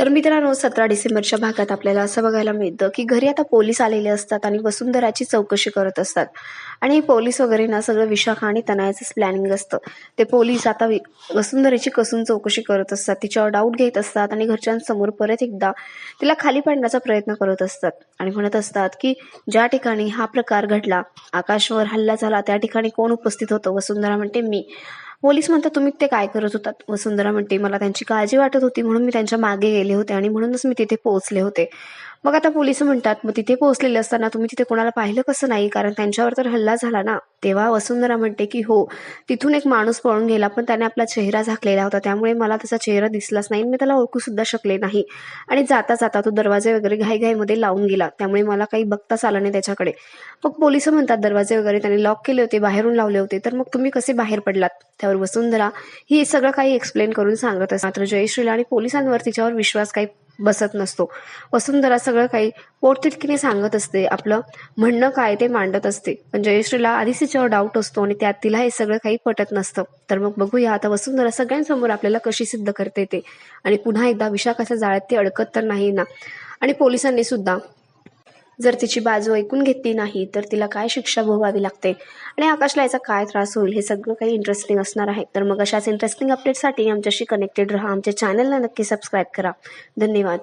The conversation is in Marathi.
तर मित्रांनो सतरा डिसेंबरच्या भागात आपल्याला असं बघायला मिळतं की घरी आता पोलीस आलेले असतात आणि वसुंधराची चौकशी करत असतात. आणि हे पोलीस वगैरे ना सगळं विशाखा आणि तनयाचंच प्लॅनिंग असतं. ते पोलीस आता वि- वसुंधरेची कसून चौकशी करत असतात तिच्यावर डाऊट घेत असतात आणि घरच्यांसमोर परत एकदा तिला खाली पाडण्याचा प्रयत्न करत असतात. आणि म्हणत असतात की ज्या ठिकाणी हा प्रकार घडला आकाशवर हल्ला झाला त्या ठिकाणी कोण उपस्थित होतं? वसुंधरा म्हणते मी. पोलीस म्हणतात तुम्ही ते काय करत होतात? वसुंधरा म्हणते मला त्यांची काळजी वाटत होती म्हणून मी त्यांच्या मागे गेले होते आणि म्हणूनच मी तिथे पोहोचले होते. मग आता पोलीस म्हणतात मग तिथे पोहोचलेले असताना तुम्ही तिथे कोणाला पाहिलं कसं नाही? कारण त्यांच्यावर तर हल्ला झाला ना. तेव्हा वसुंधरा म्हणते की हो तिथून एक माणूस पळून गेला पण त्याने आपला चेहरा झाकलेला होता. त्यामुळे मला त्याचा चेहरा दिसलाच नाही आणि मी त्याला ओळखू सुद्धा शकले नाही. आणि जाता जाता तो दरवाजे वगैरे घाईघाईमध्ये लावून गेला. त्यामुळे मला काही बघताच आलं नाही त्याच्याकडे. मग पोलीस म्हणतात दरवाजे वगैरे त्याने लॉक केले होते बाहेरून लावले होते. तर मग तुम्ही कसे बाहेर पडलात? त्यावर वसुंधरा ही सगळं काही एक्सप्लेन करून सांगत असतात मात्र जयश्रीला आणि पोलिसांवर तिच्यावर विश्वास काही बसत नसतो. वसुंधरा सगळं काही पोटतिटकीने सांगत असते. आपलं म्हणणं काय ते मांडत असते. पण जयश्रीला आधीच तिच्यावर डाऊट असतो आणि त्यात तिला हे सगळं काही पटत नसतं. तर मग बघूया आता वसुंधरा सगळ्यांसमोर आपल्याला कशी सिद्ध करते ते. आणि पुन्हा एकदा विशाखाच्या जाळ्यात ते अडकत तर नाही ना. आणि पोलिसांनी सुद्धा जर तिची बाजू ऐकून घेतली नाही तर तिला काय शिक्षा भोगावी लागते? आणि आकाशला याचा काय त्रास होईल? हे सगळं काही इंटरेस्टिंग असणार आहे. तर मग अशाच इंटरेस्टिंग अपडेटसाठी आमच्याशी कनेक्टेड राहा. आमच्या चॅनलला नक्की सबस्क्राईब करा. धन्यवाद.